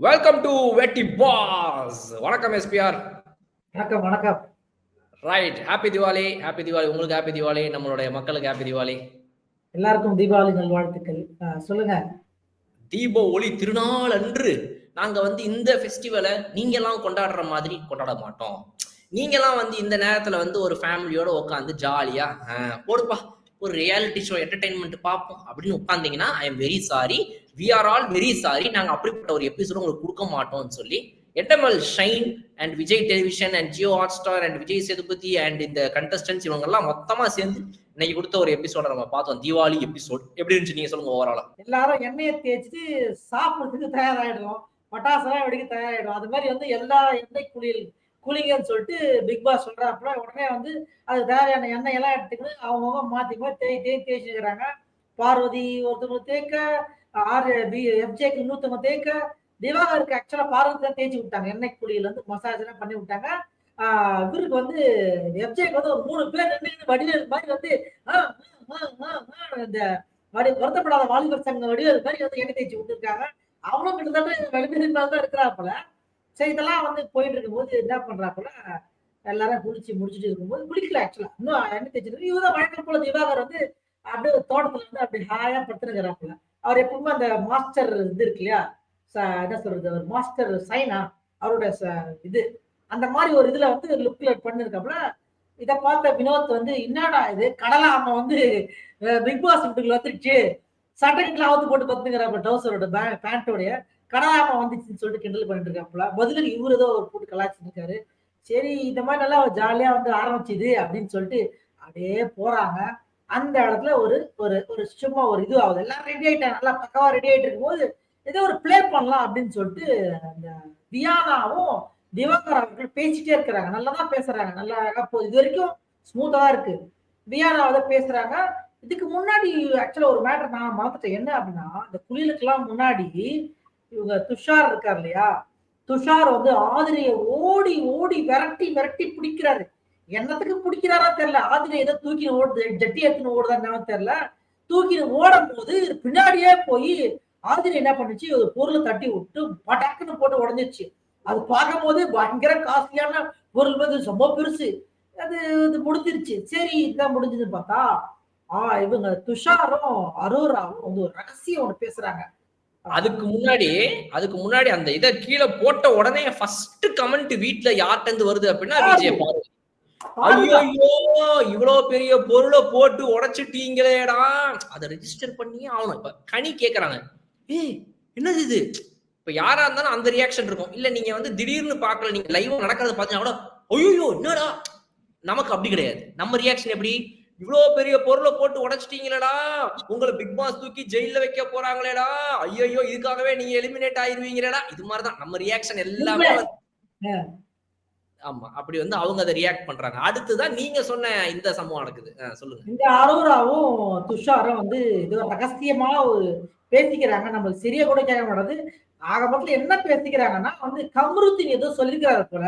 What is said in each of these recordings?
Welcome to Vetti boss வணக்கம் SPR வணக்கம் வணக்கம். Right happy Diwali happy Diwali உங்களுக்கு ஹாப்பி திவாலி நம்மளுடைய மக்களுக்கு ஹாப்பி திவாலி எல்லாருக்கும் தீபாவளி நல்வாழ்த்துக்கள் சொல்லுங்க. தீப ஒளி திருநாள் அன்று நாங்க வந்து இந்த ஃபெஸ்டிவலை நீங்க எல்லாம் கொண்டாடுற மாதிரி கொண்டாட மாட்டோம். நீங்க எல்லாம் வந்து இந்த நேரத்துல வந்து ஒரு ஃபேமிலியோட உட்காந்து ஜாலியா போடுப்பா. ஒரு ரியாலிட்டி ஷோ என்டர்டைன்மெண்ட் பார்ப்போம் அப்படின்னு உட்காந்தீங்கன்னா I am very sorry we are all very sorry நாங்கள் அப்படிப்பட்ட ஒரு எபிசோடு உங்களுக்கு கொடுக்க மாட்டோம்னு சொல்லி Endemol Shine and Vijay television and Jio Hotstar and Vijay Sethupathi and இந்த கண்டஸ்டன்ஸ் இவங்கெல்லாம் மொத்தமாக மொத்தமா சேர்ந்து இன்னைக்கு கொடுத்த ஒரு எபிசோட நம்ம பார்த்தோம். தீபாவளி எபிசோட் எப்படி இருந்துச்சு நீங்க சொல்லுங்க ஓவராலா எல்லாரும் எண்ணெயை தேய்ச்சிட்டு சாப்பிடுறதுக்கு தயாராயிடுவோம். பட்டாசுலாம் வெடிக்க தயாராயிடும் அது மாதிரி வந்து எல்லா எண்ணெய் குளியல் குளிங்கன்னு சொல்லிட்டு பிக் பாஸ் சொல்றாப்புல உடனே வந்து அது தேவையான எண்ணெய் எல்லாம் எடுத்துக்கிட்டு அவங்கவுங்க மாத்தி போய் தேய் தேய் தேய்ச்சிக்கிறாங்க பார்வதி ஒருத்தவங்க தேய்க்க ஆறு எஃப்ஜேக்கு இன்னொருத்தவங்க தேய்க்க திவாகருக்கு ஆக்சுவலா பார்வதி தான் தேய்ச்சி விட்டாங்க. எண்ணெய் குழியில வந்து மசாஜ் எல்லாம் பண்ணி விட்டாங்க. ஆஹ் இவருக்கு வந்து எஃப்ஜேக்கு வந்து ஒரு மூணு பேர் நின்று வடிவேல் மாதிரி வந்து ஆஹ் இந்த வடி வருத்தப்படாத வாலிபர் சங்க வடிவேல் மாதிரி வந்து எண்ணெய் தேய்ச்சி விட்டுருக்காங்க. அவனும் கிட்டத்தட்ட வெளிப்படையாக தான் இருக்கிறாப்புல. சரி இதெல்லாம் வந்து போயிட்டு இருக்கும்போது என்ன பண்றாப்புல எல்லாரும் குளிச்சு முடிச்சுட்டு இருக்கும்போது குளிக்கல ஆக்சுவலா இன்னும் எண்ணெய் தேய்ச்சிருக்கு இவங்க வழக்கம் போல திவாகர் வந்து அப்படியே தோட்டத்துல வந்து அப்படி ஹாயா படுத்துருக்கிறாப்புல. அவர் எப்பவுமே அந்த மாஸ்டர் இது இருக்கு இல்லையா? ச- என்ன சொல்றது? அவர் மாஸ்டர் சைனா அவரோட ச- இது. அந்த மாதிரி ஒரு இதுல வந்து லுக்ல பண்ணிருக்காப்புல இதை பார்த்த வினோத் வந்து என்னடா இது? கடலா அம்மா வந்து பிக் பாஸ் வீட்டுக்குள்ள வந்துருச்சு. சட்டைக்குள்ள அவுத்து போட்டு பத்துங்கிறாப்ப டவுசரோட பேண்டோடைய கடலாமா வந்துச்சுன்னு சொல்லிட்டு கிண்டல் பண்ணிட்டு இருக்காப்புல பதிலுக்கு இவரு ஏதோ ஒரு போட்டு கலாச்சிட்டு இருக்காரு சரி இந்த மாதிரி நல்லா ஜாலியா வந்து ஆரம்பிச்சுது அப்படின்னு சொல்லிட்டு அப்படியே போறாங்க. அந்த இடத்துல ஒரு ஒரு ஒரு சும்மா ஒரு இது ஆகுது. எல்லாம் ரெடி ஆயிட்டாங்க. நல்லா பக்கவா ரெடி ஆயிட்டு இருக்கும்போது ஏதோ ஒரு ப்ளே பண்ணலாம் அப்படின்னு சொல்லிட்டு அந்த தியானாவும் திவாகர் அவர்கள் பேசிட்டே இருக்கிறாங்க. நல்லா தான் பேசுறாங்க. நல்லா அழகா போகுது இது வரைக்கும் ஸ்மூத்தா இருக்கு. தியானா அதை பேசுறாங்க. இதுக்கு முன்னாடி ஆக்சுவலா ஒரு மேட்டர் நான் மறந்துட்டேன். என்ன அப்படின்னா இந்த குளியலுக்கெல்லாம் முன்னாடி இவங்க துஷார் இருக்கார் இல்லையா? துஷார் வந்து ஆதிரியை ஓடி ஓடி விரட்டி விரட்டி பிடிக்கிறாரு. என்னத்துக்கு பிடிக்கிறாரா தெரியல. ஆதிரை ஏதோ தூக்கி ஓடுது ஜட்டி எடுத்துன்னு ஓடுதான்னு தெரியல. தூக்கி ஓடும் போது பின்னாடியே போய் ஆதிரை என்ன பண்ணுச்சு? ஒரு பொருளை தட்டி விட்டு பட்டாக்குன்னு போட்டு உடஞ்சிச்சு அது பார்க்கும் போது பயங்கர காஸ்ட்லியான பொருள் வந்து ரொம்ப பெருசு. அது இது முடிஞ்சிருச்சு. சரி இதுதான் முடிஞ்சதுன்னு பார்த்தா ஆஹ் இவங்க துஷாரும் அரோராவும் வந்து ஒரு ரகசியம் ஒண்ணு பேசுறாங்க. அதுக்கு முன்னாடி அதுக்கு முன்னாடி அந்த இதை கீழே போட்ட உடனே ஃபர்ஸ்ட் கமெண்ட் வீட்ல யார்கிட்ட இருந்து வருது அப்படின்னா விஜய் பார்வதி இவ்வளவு பெரிய பொருளை போட்டு உடைச்சிட்டீங்களேடா. அதை ரெஜிஸ்டர் பண்ணியே ஆகணும். இப்ப கனி கேக்குறாங்க. ஏய் என்னது இது? இப்ப யாரா இருந்தாலும் அந்த ரியாக்ஷன் இருக்கும். இல்ல நீங்க வந்து திடீர்னு பார்க்கல நீங்க லைவ் நடக்கிறது பாத்தீங்கன்னா கூட ஐயோ என்னடா? நமக்கு அப்படி கிடையாது. நம்ம ரியாக்ஷன் எப்படி? இவ்வளவு பெரிய பொருளை போட்டு உடைச்சிட்டீங்களேடா. உங்களை பிக் பாஸ் தூக்கி ஜெயில வைக்க போறாங்களேடா. ஐயோ இதுக்காகவே நீங்க எலிமினேட் ஆயிருவீங்களேடா. இது மாதிரிதான். நம்ம ரியாக்ஷன் எல்லாமே ஆமா அப்படி வந்து அவங்க அதை ரியாக்ட் பண்றாங்க. அடுத்துதான் நீங்க சொன்ன இந்த சம்பவம் நடக்குது. சொல்லுங்க. இந்த அரோராவும் துஷாரும் வந்து இது ரகசியமா ஒரு பேசிக்கிறாங்க. நம்ம சரியா கூட கேட்க மாட்டது ஆக மொத்தம் என்ன பேசிக்கிறாங்கன்னா வந்து கமருத்தின் ஏதோ சொல்லிக்கிறாரு போல.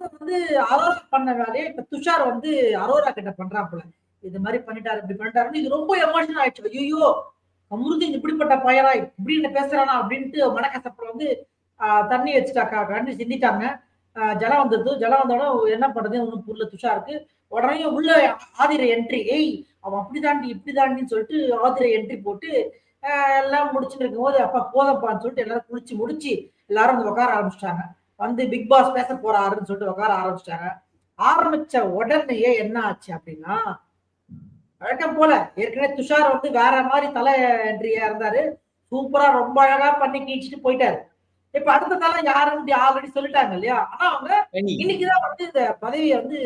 அதை வந்து அரோரா பண்ண வேலையை இப்ப துஷார் வந்து அரோரா கிட்ட பண்றான் போல. இது மாதிரி பண்ணிட்டாரு இப்படி பண்ணிட்டாருன்னு இது ரொம்ப எமோஷனல் ஆயிடுச்சு. ஐயோ கமருத்தின் இப்படிப்பட்ட பயனா இப்படி என்ன பேசுறானா அப்படின்ட்டு மனக்கசப்புல வந்து தண்ணி வச்சுட்டாக்கா கண்ணி சிந்திட்டாங்க. ஜலம் வந்துருது. ஜலம் வந்தோடனே என்ன பண்றது? ஒன்றும் புரியல துஷாருக்கு உடனே உள்ள ஆதிர என்ட்ரி ஏய் அவன் அப்படி தாண்டி இப்படி தாண்டின்னு சொல்லிட்டு ஆதிர என்ட்ரி போட்டு எல்லாம் முடிச்சுட்டு இருக்கும்போது அப்பா போதப்பான்னு சொல்லிட்டு எல்லாரும் குளிச்சு முடிச்சு எல்லாரும் வந்து உட்கார ஆரம்பிச்சிட்டாங்க. வந்து பிக் பாஸ் பேச போறாருன்னு சொல்லிட்டு உட்கார ஆரம்பிச்சிட்டாங்க. ஆரம்பிச்ச உடனேயே என்ன ஆச்சு அப்படின்னா வழக்கம் போல ஏற்கனவே துஷார் வந்து வேற மாதிரி தலை என்ட்ரியா இருந்தாரு. சூப்பரா ரொம்ப அழகா பண்ணி கீழ்ச்சிட்டு போயிட்டாரு. இப்ப அடுத்த தலை யாருன்னு ஆல்ரெடி சொல்லிட்டாங்க இல்லையா? ஆனா அவங்க இன்னைக்குதான் வந்து இந்த பதவியை வந்து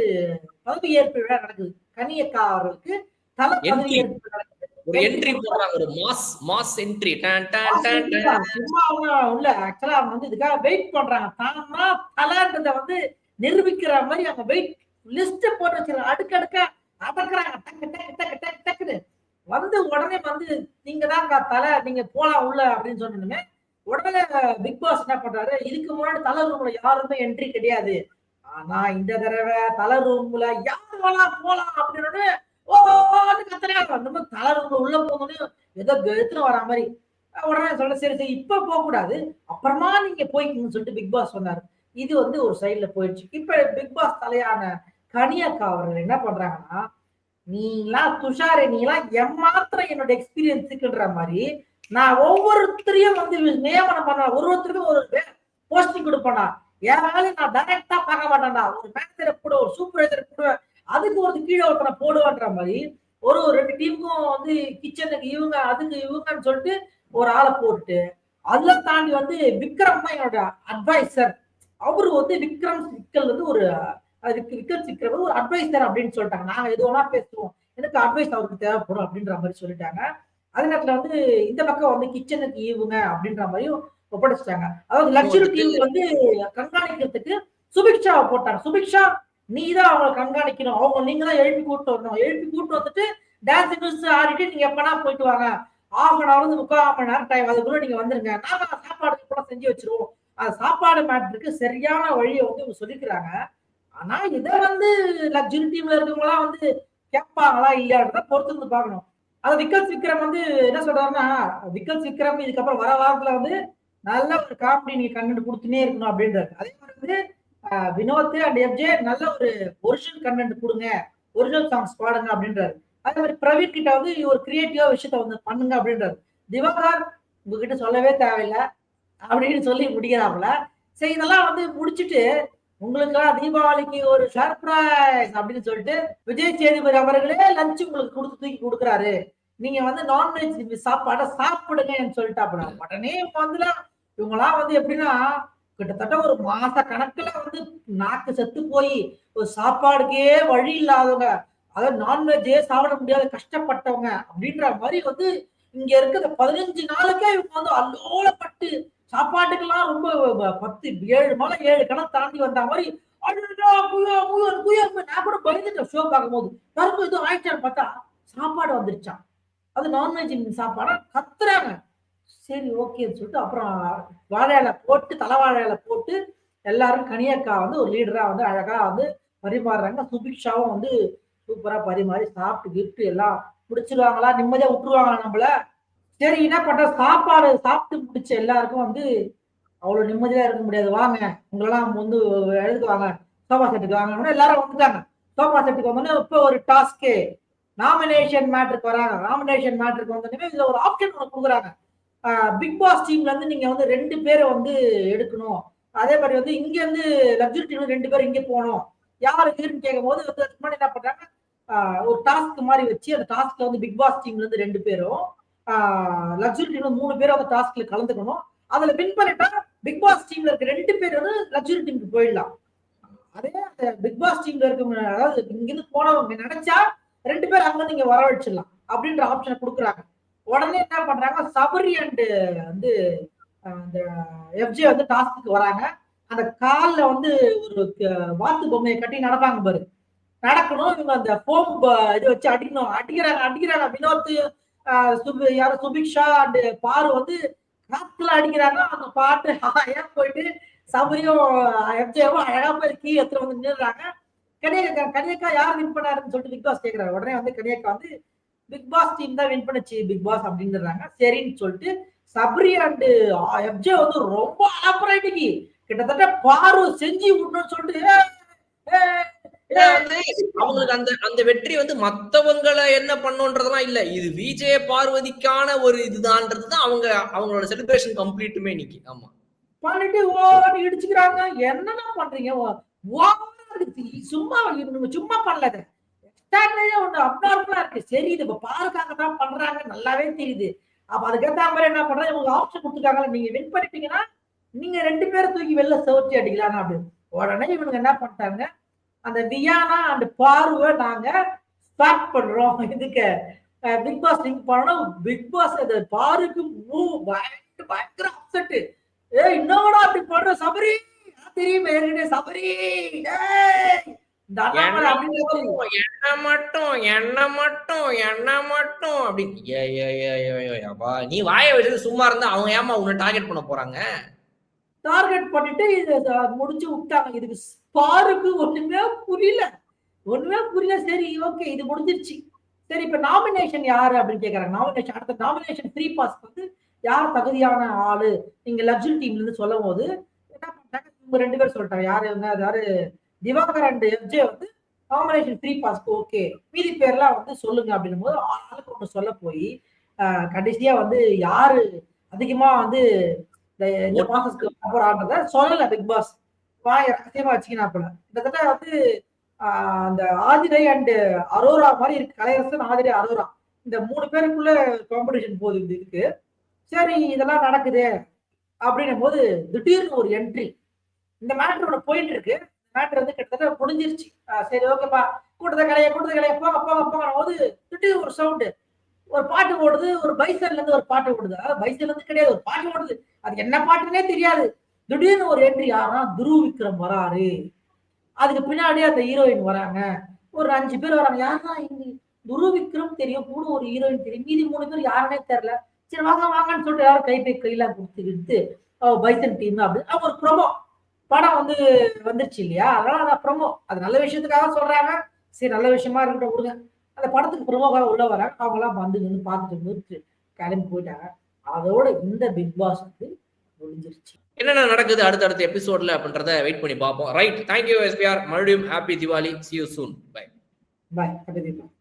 பதவி ஏற்பு விழா நடக்குது. கனியக்கா அவர்களுக்கு தலை பதவி. ஏற்பு நடக்குது. ஒரு என்ட்ரி போடுறாங்க ஒரு மாஸ் மாஸ் என்ட்ரி டான் டான் டான் டான் சும்மா அவங்க உள்ள ஆக்சுவலா அவங்க வந்து இதுக்காக வெயிட் பண்றாங்க. தானா தலான்றத வந்து நிரூபிக்கிற மாதிரி அவங்க வெயிட் லிஸ்ட் போட்டு வச்சிருக்காங்க அடுக்கு அடுக்கா அதக்குறாங்க டக்கு டக்கு டக்கு டக்கு டக்குன்னு. வந்து உடனே வந்து நீங்க தான் தலை நீங்க போலாம் உள்ள அப்படின்னு சொன்னோமே உடனே பிக் பாஸ் என்ன பண்றாரு? இதுக்கு முன்னாடி தலை ரூம்ல யாருமே என்ட்ரி கிடையாது. ஆனா இந்த தடவை தலை ரூம்ல யார் வேணா போலாம் அப்படின்னு ஓன்னு கத்துறாங்க தலை ரூம்ல உள்ள போகணும் ஏதோ கெடுத்துன்னு வர மாதிரி. உடனே சொல்ல சரி சரி இப்ப போக கூடாது அப்புறமா நீங்க போய்க்கணும்னு சொல்லிட்டு பிக் பாஸ் சொன்னாரு. இது வந்து ஒரு சைட்ல போயிடுச்சு. இப்ப பிக் பாஸ் தலையான கனியக்கா அவர்கள் என்ன பண்றாங்கன்னா நீங்களா துஷாரே நீங்களாம் எம்மாத்திரம் என்னோட எக்ஸ்பீரியன்ஸுக்குன்ற மாதிரி நான் ஒவ்வொருத்தரையும் வந்து நியமனம் பண்ண ஒரு ஒருத்தருக்கும் ஒரு போஸ்டிங் கொடுப்பேனா? என் வேலையை நான் டைரக்டா பார்க்க மாட்டேன்டா. ஒரு மேனேஜரை கூட ஒரு சூப்பர்வைசர் கூட அதுக்கு ஒரு கீழே ஒருத்தனை போடுவான்ற மாதிரி ஒரு ஒரு ரெண்டு டீமுக்கும் வந்து கிச்சனுக்கு இவங்க அதுக்கு இவங்கன்னு சொல்லிட்டு ஒரு ஆளை போட்டு அதெல்லாம் தாண்டி வந்து விக்ரம் தான் என்னோட அட்வைசர் அவரு வந்து விக்ரம் சிக்கல் வந்து ஒரு அதுக்கு விக்ரம் சிக்கல் ஒரு அட்வைசர் அப்படின்னு சொல்லிட்டாங்க. நாங்க எது வேணா பேசுவோம். எனக்கு அட்வைஸ் அவருக்கு தேவைப்படும் அப்படின்ற மாதிரி சொல்லிட்டாங்க. அதே நேரத்துல வந்து இந்த பக்கம் வந்து கிச்சனுக்கு ஈவுங்க அப்படின்ற மாதிரியும் ஒப்படைச்சிட்டாங்க. அதாவது லக்ஸுரி டீம் வந்து கண்காணிக்கிறதுக்கு சுபிக்ஷாவை போட்டாங்க. சுபிக்ஷா நீ தான் அவங்களை கண்காணிக்கணும். அவங்க நீங்க தான் எழுப்பி கூட்டு வரணும். எழுப்பி கூட்டு வந்துட்டு டான்ஸ் நியூஸ் ஆடிட்டு நீங்க எப்பனா போயிட்டு வாங்க. ஆஃப் அன் ஹவர் முக்கால் மணி நேரம் டைம் அதுக்குள்ள நீங்க வந்துருங்க. நாங்க சாப்பாடு கூட செஞ்சு வச்சிருவோம். அது சாப்பாடு மேட்ருக்கு சரியான வழியை வந்து இவங்க சொல்லிக்கிறாங்க. ஆனா இதை வந்து லக்ஸுரி டீம்ல இருக்கவங்களாம் வந்து கேட்பாங்களா இல்லையான்றத பொறுத்து இருந்து பார்க்கணும். அது விக்கல் விக்ரம் வந்து என்ன சொல்றாருன்னா விக்கல் விக்ரம் இதுக்கப்புறம் வர வாரத்துல வந்து நல்ல ஒரு காமெடி நீங்க கண்டென்ட் கொடுத்துனே இருக்கணும் அப்படின்றாரு. அதே மாதிரி வந்து வினோத் அண்ட் எஃப்ஜே நல்ல ஒரு ஒரிஜினல் கண்டென்ட் கொடுங்க ஒரிஜினல் சாங்ஸ் பாடுங்க அப்படின்றாரு. அதே மாதிரி பிரவீன் கிட்ட வந்து ஒரு கிரியேட்டிவா விஷயத்த வந்து பண்ணுங்க அப்படின்றாரு. திவாகர் உங்ககிட்ட சொல்லவே தேவையில்லை அப்படின்னு சொல்லி முடிக்கிறாப்புல. சரி இதெல்லாம் வந்து முடிச்சிட்டு உங்களுக்கெல்லாம் தீபாவளிக்கு ஒரு சர்ப்ரைஸ் அப்படின்னு சொல்லிட்டு விஜய் சேதுபதி அவர்களே லஞ்ச் உங்களுக்கு கொடுத்து தூக்கி கொடுக்குறாரு. நீங்க வந்து நான்வெஜ் சாப்பாடை சாப்பிடுங்கன்னு சொல்லிட்டாப்புல உடனே இவங்க வந்துலாம் இவங்களாம் வந்து எப்படின்னா கிட்டத்தட்ட ஒரு மாச கணக்குல வந்து நாக்கு செத்து போய் ஒரு சாப்பாடுக்கே வழி இல்லாதவங்க அதாவது நான்வெஜ்ஜே சாப்பிட முடியாத கஷ்டப்பட்டவங்க அப்படின்ற மாதிரி வந்து இங்க இருக்கிற பதினஞ்சு நாளுக்கே இவங்க வந்து அல்லோலப்பட்டு சாப்பாட்டுக்கெல்லாம் ரொம்ப பத்து ஏழு மலை ஏழு கணக்கு தாண்டி வந்த மாதிரி நான் கூட பயந்துட்டேன் ஷோ பார்க்கும்போது. யாருக்கும் எதுவும் ஆயிடுச்சான்னு பார்த்தா சாப்பாடு வந்துருச்சான் அது நான்வெஜ் சாப்பாடா கத்துறாங்க. சரி ஓகேன்னு சொல்லிட்டு அப்புறம் வாழை போட்டு தலை வாழை போட்டு எல்லாரும் கனியக்கா வந்து ஒரு லீடரா வந்து அழகா வந்து பரிமாறுறாங்க. சுபிக்ஷாவும் வந்து சூப்பரா பரிமாறி சாப்பிட்டு கிஃப்ட் எல்லாம் முடிச்சிருவாங்களா? நிம்மதியா விட்டுருவாங்களா நம்மள? சரி என்ன பண்ற? சாப்பாடு சாப்பிட்டு முடிச்ச எல்லாருக்கும் வந்து அவ்வளவு நிம்மதியா இருக்க முடியாது. வாங்க உங்களெல்லாம் வந்து எழுதுக்கு வாங்க சோபா செட்டுக்கு வாங்க எல்லாரும் வந்துட்டாங்க. சோபா செட்டுக்கு வந்தோடனே இப்போ ஒரு டாஸ்கே நாமினேஷன் மேட்ருக்கு வராங்க. நாமினேஷன் மேட்ருக்கு வந்தோடனே இதுல ஒரு ஆப்ஷன் ஒன்று கொடுக்குறாங்க. பிக் பாஸ் டீம்ல இருந்து நீங்க வந்து ரெண்டு பேரை வந்து எடுக்கணும். அதே மாதிரி வந்து இங்க இருந்து லக்ஸரி டீம்ல ரெண்டு பேரும் இங்க போகணும். யார் இதுன்னு கேட்கும் போது வந்து அதுக்கு முன்னாடி என்ன பண்றாங்க? ஒரு டாஸ்க் மாதிரி வச்சு அந்த டாஸ்க்ல வந்து பிக் பாஸ் டீம்ல இருந்து ரெண்டு பேரும் லக்ஸரி டீம்ல மூணு பேரும் அந்த டாஸ்க்ல கலந்துக்கணும். அதுல வின் பண்ணிட்டா பிக் பாஸ் டீம்ல இருக்க ரெண்டு பேர் வந்து லக்ஸரி டீமுக்கு போயிடலாம். அதே அந்த பிக் பாஸ் டீம்ல இருக்க அதாவது இங்கிருந்து போனவங்க நினைச்சா ரெண்டு பேர் அங்க நீங்க வரவழைச்சிடலாம் அப்படின்ற ஆப்ஷனை கொடுக்குறாங்க. உடனே என்ன பண்றாங்க? சபரி அண்டு வந்து அந்த எஃப்ஜே வந்து டாஸ்க்கு வராங்க. அந்த காலில் வந்து ஒரு வாத்து பொம்மையை கட்டி நடப்பாங்க பாரு. நடக்கணும் இவங்க அந்த ஃபோம் இது வச்சு அடிக்கணும். அடிக்கிறாங்க அடிக்கிறாங்க. வினோத் சுபி யாரும் சுபிக்ஷா அண்டு பாரு வந்து காத்துல அடிக்கிறாங்க. அந்த பாட்டு ஹாயா போயிட்டு சபரியும் எஃப்ஜேவும் அழகா போய் கீ எடுத்துட்டு வந்து நின்றுறாங்க கனியக்கா கனியக்கா யார் வின் பண்ணாருன்னு சொல்லிட்டு பிக் பாஸ் கேக்குறாரு. உடனே வந்து கனியக்கா வந்து பிக் பாஸ் டீம் தான் வின் பண்ணுச்சு பிக் பாஸ் அப்படின்றாங்க சரின்னு சொல்லிட்டு சபரி அண்ட் எஃப்ஜே வந்து ரொம்ப அலப்பறைக்கு கிட்டத்தட்ட பாரு செஞ்சு விடணும்னு சொல்லிட்டு அவங்களுக்கு அந்த அந்த வெற்றி வந்து மத்தவங்களை என்ன பண்ணுன்றதெல்லாம் இல்ல. இது விஜய பார்வதிக்கான ஒரு இதுதான்றதுதான் அவங்க அவங்களோட செலிப்ரேஷன் கம்ப்ளீட்டுமே இன்னைக்கு. ஆமா. பண்ணிட்டு ஓடி இடிச்சுக்கிறாங்க. என்னென்ன பண்றீங்க? ஓ- சும்மா இவனுங்க சும்மா பண்ணல எக்ஸ்ட்ராடினரியா ஒண்ணு அப்நார்மலா இருக்கு. சரி இது இப்ப பாருக்காக தான் பண்றாங்க. நல்லாவே தெரியுது. அப்ப அதுக்கேத்த மாதிரி என்ன பண்றாங்க இவங்க ஆப்ஷன் கொடுத்துருக்காங்க நீங்க வின் பண்ணிட்டீங்கன்னா நீங்க ரெண்டு பேரும் தூக்கி வெளில சவுத்தி அடிக்கலாம் அப்படின்னு. உடனே இவனுங்க என்ன பண்ணிட்டாங்க? அந்த வியானா அந்த பார்வை நாங்க ஸ்டார்ட் பண்றோம். இதுக்கு பிக் பாஸ் லிங்க் பண்ணணும். பிக் பாஸ் அந்த பாருக்கு மூ- பயங்கர அப்செட் ஏய் என்னடா அப்படி பண்ற சபரி! சபரி. என்ன மட்டும் என்ன மட்டும் என்ன மட்டும் அப்படி. அப்பா நீ வாயை வச்சுட்டு சும்மா இருந்தா அவங்க ஏமா உன்னை டார்கெட் பண்ண போறாங்க? டார்கெட் பண்ணிட்டு இது முடிச்சு விட்டாங்க. இதுக்கு ஸ்பாருக்கு ஒண்ணுமே புரியல. ஒண்ணுமே புரியல. சரி ஓகே இது முடிஞ்சிருச்சு. சரி இப்ப நாமினேஷன் யாரு அப்படின்னு கேக்குறாங்க. நாமினேஷன் அடுத்த நாமினேஷன் ஃப்ரீ பாஸ் வந்து யார் தகுதியான ஆளு? நீங்க லக்ஸரி டீம்ல இருந்து சொல்லும் போது என்ன பண்ணிட்டாங்க இவங்க ரெண்டு பேர் சொல்லிட்டாங்க. யாரு இவங்க யாரு? திவாகர் அண்ட் எஃப்ஜே வந்து நாமினேஷன் த்ரீ பாஸ்க்கு ஓகே மீதி பேர்லாம் வந்து சொல்லுங்க அப்படின்னும் போது ஆளுக்கு ஒன்று சொல்ல போய் கடைசியா வந்து யாரு அதிகமா வந்து இந்த- ப்ராசஸ்க்கு போறான்றத சொல்லல பிக் பாஸ் வாய் ரகசியமா வச்சுக்கினாப்புல கிட்டத்தட்ட வந்து அந்த ஆதிரை அண்ட் அரோரா மாதிரி இருக்கு. கலையரசன் ஆதிரை அரோரா. இந்த மூணு பேருக்குள்ள காம்படிஷன் போகுது இதுக்கு சரி இதெல்லாம் நடக்குது. அப்படின்னும் போது திடீர்னு ஒரு என்ட்ரி இந்த மேட்ரு ஒன்று போயிட்டு இருக்கு மேட்ரு வந்து கிட்டத்தட்ட முடிஞ்சிருச்சு. சரி ஓகேப்பா கூட்டத்தை கலைய கூட்டத்தை கலைய போங்க போங்க போங்க போது திடீர்னு ஒரு சவுண்டு ஒரு பாட்டு ஓடுது ஒரு பைசன்ல இருந்து ஒரு பாட்டு ஓடுது. அதாவது பைசன்ல இருந்து கிடையாது ஒரு பாட்டு ஓடுது. அது என்ன பாட்டுன்னே தெரியாது. திடீர்னு ஒரு என்ட்ரி யாருன்னா துருவ் விக்ரம் வராரு. அதுக்கு பின்னாடி அந்த ஹீரோயின் வராங்க. ஒரு அஞ்சு பேர் வராங்க. யாருன்னா இங்க துருவ் விக்ரம் தெரியும் கூட ஒரு ஹீரோயின் தெரியும். மீதி மூணு பேர் யாருன்னே தெரியல சரி வாங்க வாங்கன்னு சொல்லிட்டு யாரும் கை பை கையெல்லாம் கொடுத்துக்கிட்டு பைசன் டீம் அப்படின்னு அவங்க ஒரு ப்ரொமோ படம் வந்து வந்துருச்சு இல்லையா? அதனால அதான் ப்ரொமோ அது நல்ல விஷயத்துக்காக சொல்றாங்க. சரி நல்ல விஷயமா இருக்கட்டும் விடுங்க. அந்த படத்துக்கு ப்ரொமோக்காக உள்ள வராங்க. அவங்க எல்லாம் வந்து நின்று பார்த்துட்டு முடிச்சு கிளம்பி போயிட்டாங்க. அதோட இந்த பிக் பாஸ் வந்து முடிஞ்சிருச்சு என்னென்ன நடக்குது அடுத்தடுத்த எபிசோட்ல அப்படின்றத வெயிட் பண்ணி பார்ப்போம். Right thank you S P R மறுபடியும் happy Diwali see you soon bye bye